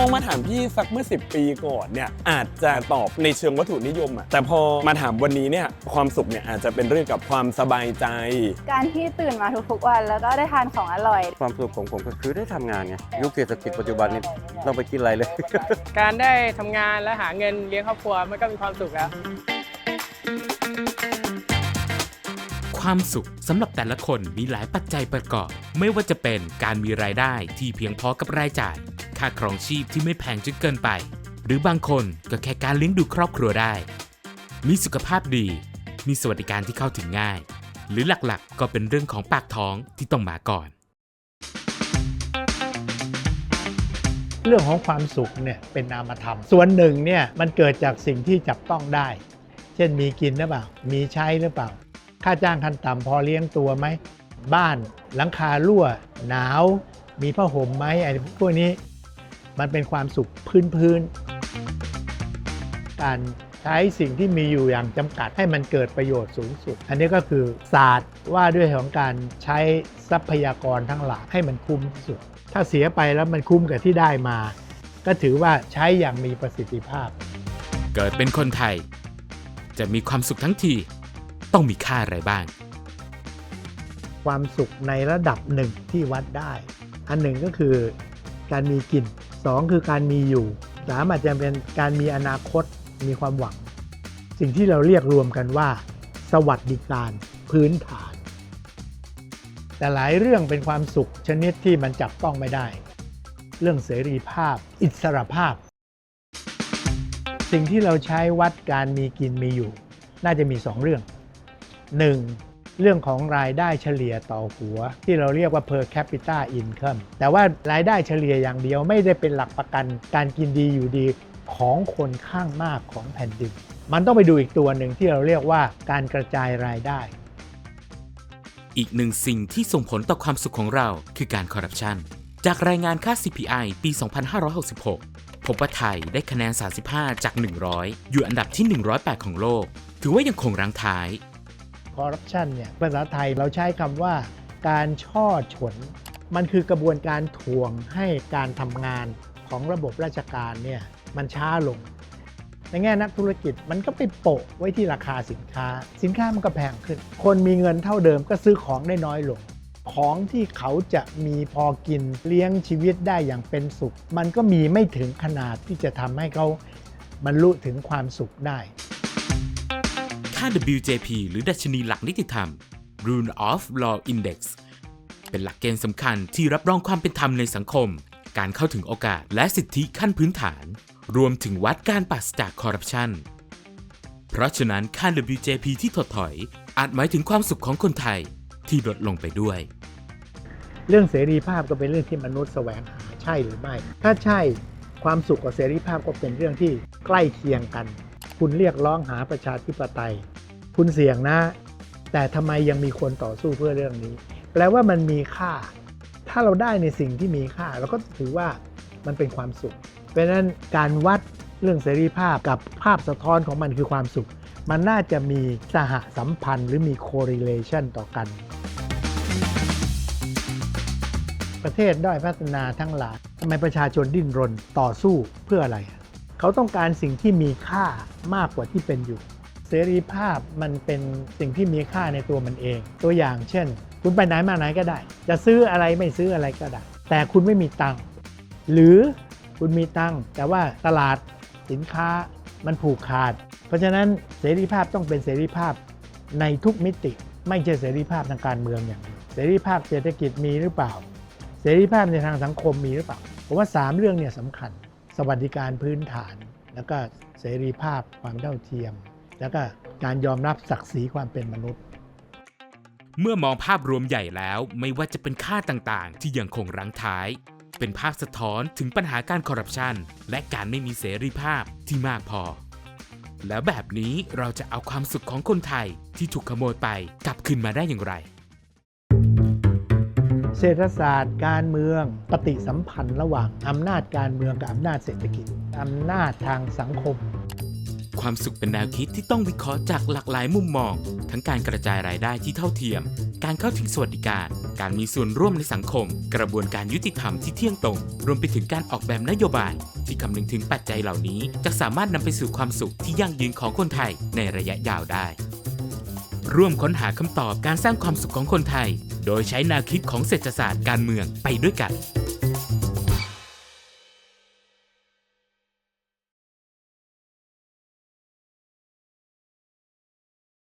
น้องมาถามพี่สักเมื่อ 10 ปีก่อนเนี่ยอาจจะตอบในเชิงวัตถุนิยมอะแต่พอมาถามวันนี้เนี่ยความสุขเนี่ยอาจจะเป็นเรื่องกับความสบายใจ การที่ตื่นมาทุกๆวัน แล้วก็ได้ทานของอร่อย ความสุขของผมก็คือได้ทำงานไงยุคเศรษฐกิจปัจจุบันนี้ต้องไปกินอะไรเลย การได้ทำงานและหาเงินเลี้ยงครอบครัวมันก็มีความสุขแล้ว ความสุขสำหรับแต่ละคนมีหลายปัจจัยประกอบ ไม่ว่าจะเป็นการมีรายได้ที่เพียงพอกับรายจ่าย ค่าครองชีพที่ไม่แพงจนเกินไป หรือบางคนก็แค่การเลี้ยงดูครอบครัวได้ มีสุขภาพดี มีสวัสดิการที่เข้าถึงง่าย หรือหลักๆ ก็เป็นเรื่องของปากท้องที่ต้องมาก่อน เรื่องของความสุขเนี่ยเป็นนามธรรม ส่วนหนึ่งเนี่ยมันเกิดจากสิ่งที่จับต้องได้ เช่นมีกินหรือเปล่า มีใช้หรือเปล่า ค่าจ้างขั้นต่ำพอเลี้ยงตัวไหม บ้านหลังคารั่วหนาวมีผ้าห่มไหมไอ้พวกนี้ มันเป็นความสุขพื้นพื้นๆการใช้สิ่งที่มีอยู่อย่างจำกัดให้มันเกิดประโยชน์สูงสุด อันนี้ก็คือศาสตร์ว่าด้วยของการใช้ทรัพยากรทั้งหลายให้มันคุ้มที่สุด ถ้าเสียไปแล้วมันคุ้มกับที่ได้มา ก็ถือว่าใช้อย่างมีประสิทธิภาพ เกิดเป็นคนไทย จะมีความสุขทั้งที ต้องมีค่าอะไรบ้าง ความสุขในระดับหนึ่งที่วัดได้ อันหนึ่งก็คือ การมีกินสองคือการมีอยู่สามอาจจะเป็นการมีอนาคตมีความหวัง สิ่งที่เราเรียกรวมกันว่า สวัสดิการพื้นฐาน แต่หลายเรื่องเป็นความสุขชนิดที่มันจับต้องไม่ได้ เรื่องเสรีภาพ อิสรภาพ สิ่งที่เราใช้วัดการมีกินมีอยู่ น่าจะมีสองเรื่อง 1. เรื่องของรายได้เฉลี่ยต่อหัว ที่เราเรียกว่า per capita income แต่ว่ารายได้เฉลี่ยอย่างเดียวไม่ได้เป็นหลักประกันการกินดีอยู่ดีของคนข้างมากของแผ่นดิน มันต้องไปดูอีกตัวหนึ่งที่เราเรียกว่าการกระจายรายได้ อีกหนึ่งสิ่งที่ส่งผลต่อความสุขของเราคือการคอร์รัปชันจากรายงานค่า CPI ปี 2566 พบว่าไทยได้คะแนน 35 จาก 100 อยู่อันดับที่ 108 ของโลก ถือว่ายังคงรังท้าย คอร์รัปชันเนี่ยภาษาไทยเราใช้คำว่าการช่อฉน มันคือกระบวนการทวงให้การทำงานของระบบราชการเนี่ยมันช้าลง ในแง่นักธุรกิจมันก็ไปโปะไว้ที่ราคาสินค้า สินค้ามันก็แพงขึ้น คนมีเงินเท่าเดิมก็ซื้อของได้น้อยลง ของที่เขาจะมีพอกินเลี้ยงชีวิตได้อย่างเป็นสุข มันก็มีไม่ถึงขนาดที่จะทำให้เขาบรรลุถึงความสุขได้ ค่า WJP หรือดัชนีหลักนิติธรรม Rule of Law Index เป็นหลักเกณฑ์สำคัญที่รับรองความเป็นธรรมในสังคม การเข้าถึงโอกาสและสิทธิขั้นพื้นฐาน รวมถึงวัดการปราศจากคอร์รัปชัน เพราะฉะนั้นค่า WJP ที่ถดถอย อาจหมายถึงความสุขของคนไทยที่ลดลงไปด้วย เรื่องเสรีภาพก็เป็นเรื่องที่มนุษย์แสวงหาใช่หรือไม่ ถ้าใช่ความสุขกับเสรีภาพก็เป็นเรื่องที่ใกล้เคียงกัน คุณเรียกร้องหาประชาธิปไตย คุณเสี่ยงนะ แต่ทำไมยังมีคนต่อสู้เพื่อเรื่องนี้ แปลว่ามันมีค่า ถ้าเราได้ในสิ่งที่มีค่าเราก็ถือว่ามันเป็นความสุข เพราะนั้นการวัดเรื่องเสรีภาพกับภาพสะท้อนของมันคือความสุข มันน่าจะมีสหสัมพันธ์หรือมี correlation ต่อกัน ประเทศด้อยพัฒนาทั้งหลายทำไมประชาชนดิ้นรนต่อสู้เพื่ออะไร เขาต้องการสิ่งที่มีค่ามากกว่าที่เป็นอยู่ เสรีภาพมันเป็นสิ่งที่มีค่าในตัวมันเอง ตัวอย่างเช่น คุณไปไหนมาไหนก็ได้ จะซื้ออะไรไม่ซื้ออะไรก็ได้ แต่คุณไม่มีตังค์หรือคุณมีตังค์แต่ว่าตลาดสินค้ามันผูกขาด เพราะฉะนั้นเสรีภาพต้องเป็นเสรีภาพในทุกมิติ ไม่ใช่เสรีภาพทางการเมืองอย่างเดียวเสรีภาพเศรษฐกิจมีหรือเปล่า เสรีภาพในทางสังคมมีหรือเปล่าผมว่า 3 เรื่องเนี่ยสำคัญ วัสดิการพื้นฐาน แล้วก็เสรีภาพความเท่าเทียม แล้วก็การยอมรับศักดิ์ศรีความเป็นมนุษย์ เมื่อมองภาพรวมใหญ่แล้วไม่ว่าจะเป็นค่าต่างๆ ที่ยังคงรั้งท้าย เป็นภาพสะท้อนถึงปัญหาการคอร์รัปชันและการไม่มีเสรีภาพที่มากพอ แล้วแบบนี้เราจะเอาความสุขของคนไทยที่ถูกขโมยไปกลับคืนมาได้อย่างไร เศรษฐศาสตร์การเมืองปฏิสัมพันธ์ระหว่างอำนาจการเมืองกับอำนาจเศรษฐกิจอำนาจทางสังคม ความสุขเป็นแนวคิดที่ต้องวิเคราะห์จากหลากหลายมุมมอง ทั้งการกระจายรายได้ที่เท่าเทียม การเข้าถึงสวัสดิการ การมีส่วนร่วมในสังคม กระบวนการยุติธรรมที่เที่ยงตรง รวมไปถึงการออกแบบนโยบาย ที่คำนึงถึงปัจจัยเหล่านี้ จะสามารถนำไปสู่ความสุขที่ยั่งยืนของคนไทยในระยะยาวได้ร่วมค้นหาคำตอบการสร้างความสุขของคนไทย โดยใช้แนวคิดของเศรษฐศาสตร์การเมืองไปด้วยกัน